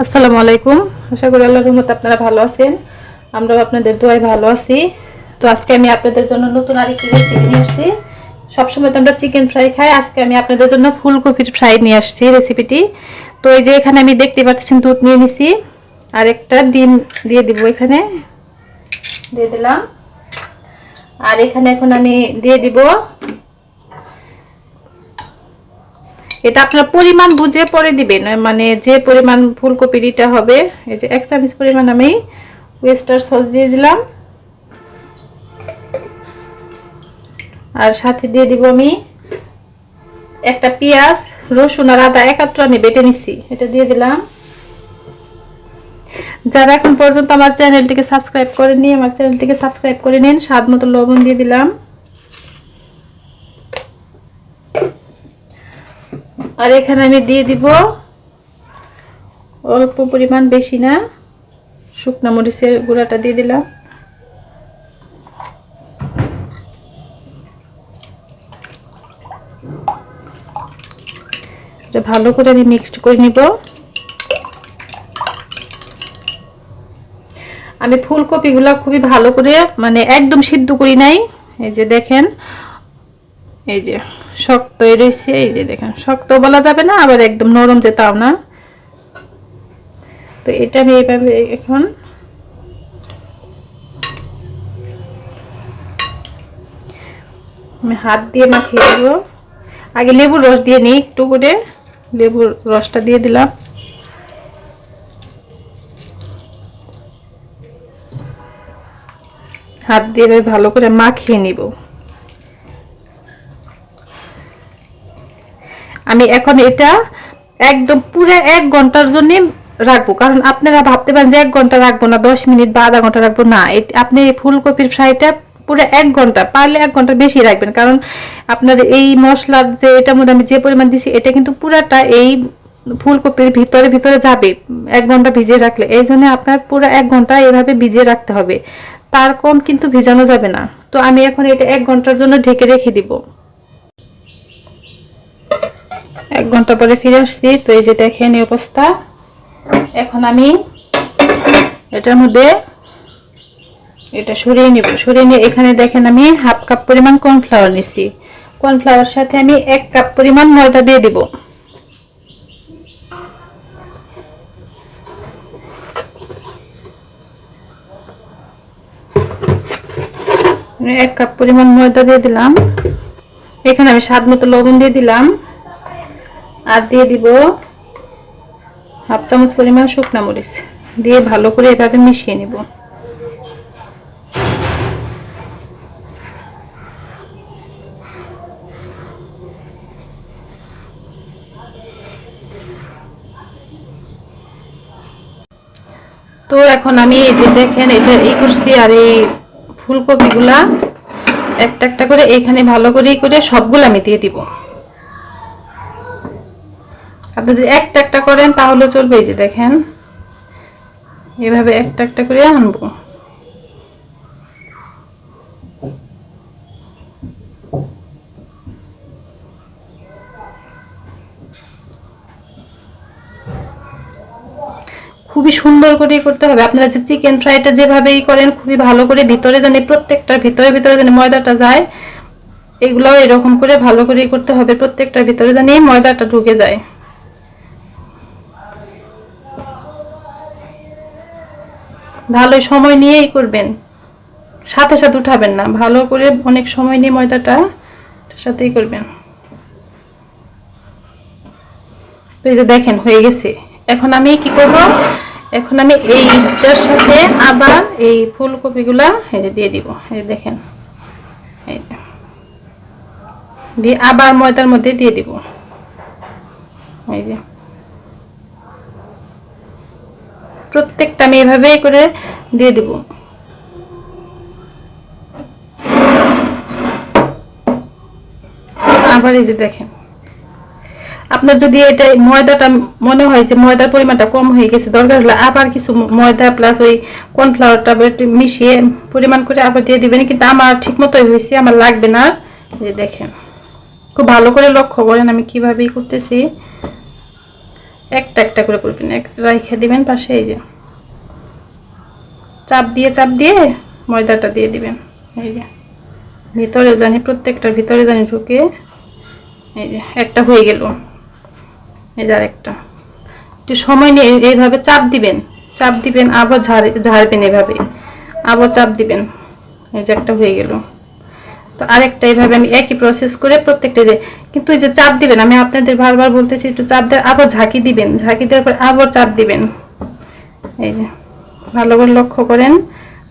আসসালামু আলাইকুম। আশা করি আল্লাহর রহমতে আপনারা ভালো আছেন। আমরাও আপনাদের দোয়ায় ভালো আছি। তো আজকে আমি আপনাদের জন্য নতুন আরেকটি রেসিপি নিয়ে আসছি। সবসময় তো আমরা চিকেন ফ্রাই খাই। আজকে আমি আপনাদের জন্য ফুলকপির ফ্রাই নিয়ে আসছি রেসিপিটি তো এই যে এখানে আমি দেখতে পাচ্ছেন দুধ নিয়ে নিছি। আর একটা ডিম দিয়ে দিব এখানে। দিয়ে দিলাম। আর এখানে এখন আমি দিয়ে দিব এটা আপনার পরিমাণ বুঝে পরে দিবেন মানে যে পরিমাণ ফুলকপির এটা হবে, এই যে এক চামচ পরিমাণ আমি ওয়েস্টার সস দিয়ে দিলাম। আর সাথে দিয়ে দিব আমি একটা পেঁয়াজ, রসুন আর আদা একাত্র আমি বেটে নিছি, এটা দিয়ে দিলাম। যারা এখন পর্যন্ত আমার চ্যানেলটিকে সাবস্ক্রাইব করেনি আমার চ্যানেলটিকে সাবস্ক্রাইব করে নিন, স্বাদ মতো লবণ দিয়ে দিলাম। আর এখানে আমি দিয়ে দিব অল্প পরিমাণ বেশি না। শুকনো মরিচের গুঁড়াটা দিয়ে দিলাম। ভালো করে আমি মিক্সড করে নিব। আমি ফুলকপিগুলো খুবই ভালো করে মানে একদম সিদ্ধ করি নাই। এই যে দেখেন এই যে, শক্ত রয়েছে, এই যে দেখেন, শক্ত বলা যাবে না, আবার একদম নরম যে তাও না। তো এটা আমি এইভাবে এখন আমি হাত দিয়ে মাখিয়ে দেব। আগে লেবুর রস দিয়ে নিই একটু করে, লেবুর রসটা দিয়ে দিলাম। হাত দিয়ে ভালো করে মাখিয়ে নিব। আমি এখন এটা একদম পুরো এক ঘণ্টার জন্য রাখব। কারণ আপনারা ভাবতে পারেন যে এক ঘণ্টা রাখব না, দশ মিনিট বা আধা ঘণ্টা রাখব। না আপনি ফুলকপির ফ্রাইটা পুরো এক ঘণ্টা, পারলে এক ঘণ্টা বেশি রাখবেন। কারণ আপনার এই মশলার যে এটার মধ্যে আমি যে পরিমাণ দিছি, এটা কিন্তু পুরাটা এই ফুলকপির ভিতরে ভিতরে যাবে, এক ঘণ্টা ভিজিয়ে রাখলে। এই জন্য আপনার পুরো এক ঘণ্টা এভাবে ভিজিয়ে রাখতে হবে। তার কম কিন্তু ভিজানো যাবে না। তো আমি এখন এটা এক ঘণ্টার জন্য ঢেকে রেখে দিব। এক ঘণ্টা পরে ফিরে আসছি। তো এই যে দেখেন এই অবস্থা। এখন আমি এটার মধ্যে এটা সরিয়ে নিব। সরিয়ে নিয়ে এখানে দেখেন আমি হাফ কাপ পরিমাণ কর্নফ্লাওয়ার নিচ্ছি কর্নফ্লাওয়ার সাথে আমি এক কাপ পরিমাণ ময়দা দিয়ে দিব। এক কাপ পরিমাণ ময়দা দিয়ে দিলাম। এখানে আমি স্বাদ মতো লবণ দিয়ে দিলাম। আর দিয়ে দিব হাফ চামচ পরিমাণ শুকনা মরিচ। দিয়ে ভালো করে এভাবে মিশিয়ে নিব। তো এখন আমি এই যে দেখেন, এটা এই করছি আর এই ফুলকপিগুলা একটা একটা করে এখানে ভালো করে করে সবগুলো আমি দিয়ে দিব। আপনি যদি একটা একটা করেন, তাহলে চলবে এই যে দেখেন। এভাবে একটা একটা করে আনব। খুবই সুন্দর করে করতে হবে। আপনারা যে চিকেন ফ্রাইটা যেভাবেই করেন, খুবই ভালো করে ভিতরে জানি প্রত্যেকটার ভিতরে ভিতরে জানি ময়দাটা যায়, এগুলাও এরকম করে ভালো করে করতে হবে। প্রত্যেকটার ভিতরে জানি ময়দাটা ঢুকে যায়। ভালো সময় নিয়েই করবেন। সাথে সাথে উঠাবেন না। ভালো করে অনেক সময় নিয়ে ময়দাটা সাথেই করবেন। তো এই যে দেখেন, হয়ে গেছে। এখন আমি কি করব? এখন আমি এইটার সাথে আবার এই ফুলকপিগুলা এই যে দিয়ে দিব। এই যে দেখেন, এই যে। দিয়ে আবার ময়দার মধ্যে দিয়ে দিব। এই যে। প্রত্যেকটা আমি এভাবেই করে দিয়ে দিব। আবার এই যে দেখেন। আপনার যদি এটা ময়দাটা মনে হয় যে ময়দার পরিমাণটা কম হয়ে গেছে, দরকার হলে আবার কিছু ময়দা প্লাস ওই কর্নফ্লাওয়ারটা মিশিয়ে পরিমাণ করে আবার দিয়ে দিবেন। কিন্তু আমার ঠিক মতোই হয়েছে, আমার লাগবে না। যে দেখেন। খুব ভালো করে লক্ষ্য করেন আমি কিভাবেই করতেছি। একটা একটা করে করবেন। এক রাইখে দিবেন পাশে, এই যে। চাপ দিয়ে চাপ দিয়ে ময়দাটা দিয়ে দিবেন। এই যে। ভিতরে জানি প্রত্যেকটার ভিতরে জানি ঢুকে, এই যে, একটা হয়ে গেল। এই যে আরেকটা। একটু সময় নিয়ে এইভাবে চাপ দিবেন। চাপ দিবেন, আবার ঝাড় ঝাড়বেন এভাবে। আবার চাপ দিবেন। এই যে একটা হয়ে গেল। তো আরেকটা এইভাবে আমি একই প্রসেস করে প্রত্যেকটা যে, কিন্তু এই যে চাপ দিবেন, আমি আপনাদের বারবার বলতেছি একটু চাপ দিয়ে আবার ঝাঁকি দিবেন, ঝাঁকি দেওয়ার পর আবার চাপ দিবেন। এই যে, ভালো করে লক্ষ্য করেন,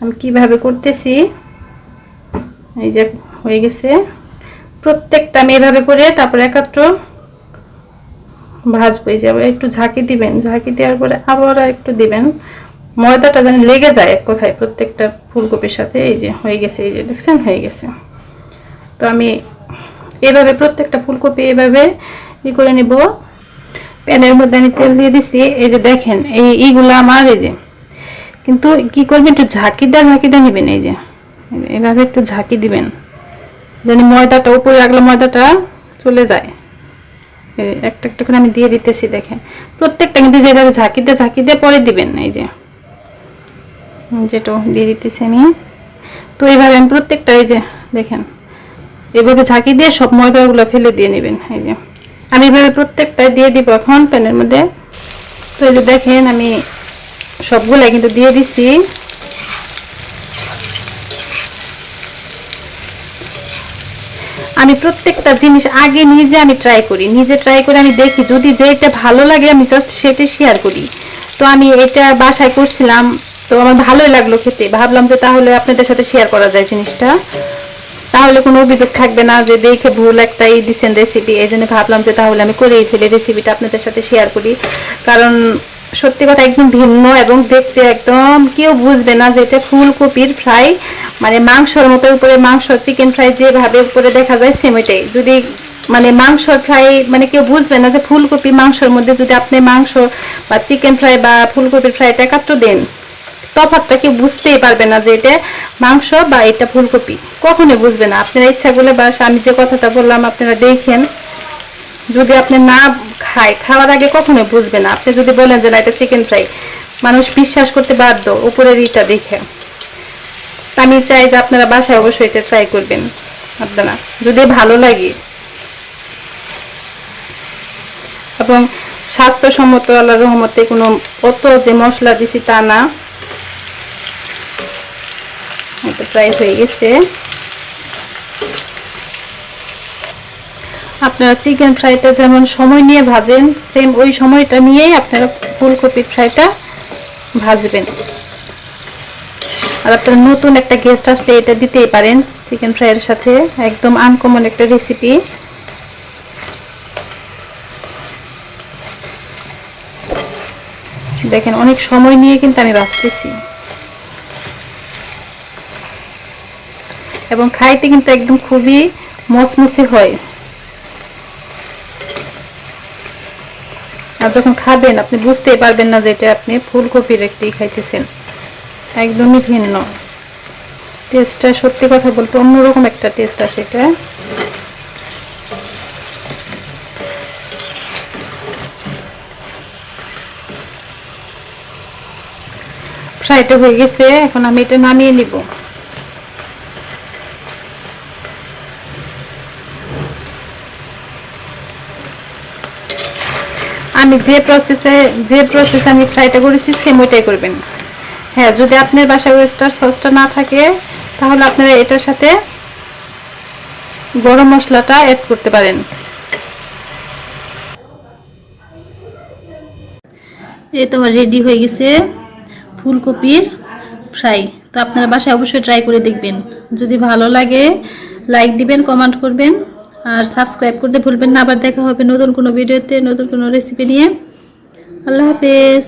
আমি কীভাবে করতেছি, এই যে হয়ে গেছে। প্রত্যেকটা আমি এভাবে করে তারপর একাত্র ভাজবো, এই যে একটু ঝাঁকি দিবেন, ঝাঁকি দেওয়ার পরে আবার আর একটু দিবেন। ময়দাটা যেন লেগে যায় এক কথায় প্রত্যেকটা ফুলকপির সাথে, এই যে হয়ে গেছে, এই যে দেখছেন, হয়ে গেছে। তো আমি এভাবে প্রত্যেকটা ফুলকপি এভাবে ই করে নিব। প্যানের মধ্যে আমি তেল দিয়ে দিছি। এই যে দেখেন, এই এইগুলো আমার, এই যে। কিন্তু কি করবেন, একটু ঝাঁকি দেওয়া ঝাঁকি দিয়ে নেবেন, এই যে। এভাবে একটু ঝাঁকি দিবেন, যেন ময়দাটা, উপরে রাখলে ময়দাটা চলে যায়। একটা একটা করে আমি দিয়ে দিতেছি, দেখেন। প্রত্যেকটা কিন্তু যেভাবে ঝাঁকি দিয়ে পরে দিবেন, এই যে। যেটা দিয়ে দিতেছি আমি। তো এইভাবে আমি প্রত্যেকটা, এই যে, দেখেন। এভাবে ঝাঁকি দিয়ে সব ময়দাগুলো ফেলে দিয়ে নেবেন, এই যে। আমি এভাবে প্রত্যেকটাই দিয়ে দিব এখন প্যানের মধ্যে। তো এই যে দেখেন, আমি সবগুলাই কিন্তু দিয়ে দিছি। আমি প্রত্যেকটা জিনিস আগে নিজে আমি ট্রাই করি, নিজে ট্রাই করে আমি দেখি, যদি যেটা ভালো লাগে আমি জাস্ট সেটাই শেয়ার করি। তো আমি এটা বাসায় করছিলাম, তো আমার ভালোই লাগল খেতে। ভাবলাম যে তাহলে আপনাদের সাথে শেয়ার করা যায় জিনিসটা। তাহলে কোনো অভিযোগ থাকবে না যে দেখে ভুল একটাই দিচ্ছেন রেসিপি এই জন্য ভাবলাম যে তাহলে আমি করেই ফেলে রেসিপিটা আপনাদের সাথে শেয়ার করি। কারণ সত্যি কথা একদম ভিন্ন এবং দেখতে একদম কেউ বুঝবে না যে এটা ফুলকপির ফ্রাই মানে মাংসর মতো উপরে মাংস চিকেন ফ্রাই যেভাবে উপরে দেখা যায় সেম ওইটাই যদি মানে মাংসর ফ্রাই মানে কেউ বুঝবে না যে ফুলকপি মাংসর মধ্যে যদি আপনি মাংস বা চিকেন ফ্রাই বা ফুলকপির ফ্রাইটা একাত্র দেন তফাৎটা কেউ বুঝতেই পারবে না যে এটা মাংস বা এটা ফুলকপি। কখনোই বুঝবে না। আপনারা ইচ্ছা করলে বা আমি যে কথাটা বললাম, আপনারা দেখেন। যদি আপনি না খায়, খাওয়ার আগে কখনোই বুঝবে না। আপনি যদি বলেন যে না, এটা চিকেন ফ্রাই মানুষ বিশ্বাস করতে বাধ্য উপরের ইটা দেখে। আমি চাই যে আপনারা বাসায় অবশ্যই এটা ট্রাই করবেন। আপনারা, যদি ভালো লাগে। এবং স্বাস্থ্যসম্মত আল্লাহ রহমতে কোনো অত যে মশলা দিছি তা না। এটা প্রায় হয়ে গেছে। আপনারা চিকেন ফ্রাইটা যেমন সময় নিয়ে ভাজেন সেম ওই সময়টা নিয়েই আপনারা ফুলকপির ফ্রাইটা ভাজবেন। আর আপনারা নতুন একটা গেস্ট আসলে এটা দিতেই পারেন চিকেন ফ্রাইয়ের সাথে, একদম আনকমন একটা রেসিপি দেখেন, অনেক সময় নিয়ে কিন্তু আমি বাঁচতেছি এবং খাইতে কিন্তু একদম খুবই মচমচে হয়। আর যখন খাবেন, আপনি বুঝতেই পারবেন না যে এটা আপনি ফুলকপির একটি খাইতেছেন। একদমই ভিন্ন। টেস্টটা সত্যি কথা বলতে অন্যরকম একটা টেস্ট আসে এটা। ফ্রাইটা হয়ে গেছে, এখন আমি এটা নামিয়ে নিব। আমি যে প্রসেসে যে প্রসেসে আমি ফ্রাইটা করেছি সেম ওইটাই করবেন। হ্যাঁ যদি আপনার বাসায় ওয়েস্টার সসটা না থাকে, তাহলে আপনারা এটার সাথে গরম মশলাটা অ্যাড করতে পারেন। এই তো রেডি হয়ে গেছে ফুলকপির ফ্রাই তো আপনারা বাসায় অবশ্যই ট্রাই করে দেখবেন। যদি ভালো লাগে লাইক দিবেন কমেন্ট করবেন। আর সাবস্ক্রাইব করতে ভুলবেন না। আবার দেখা হবে নতুন কোনো ভিডিওতে, নতুন কোনো রেসিপি নিয়ে। আল্লাহ হাফেজ।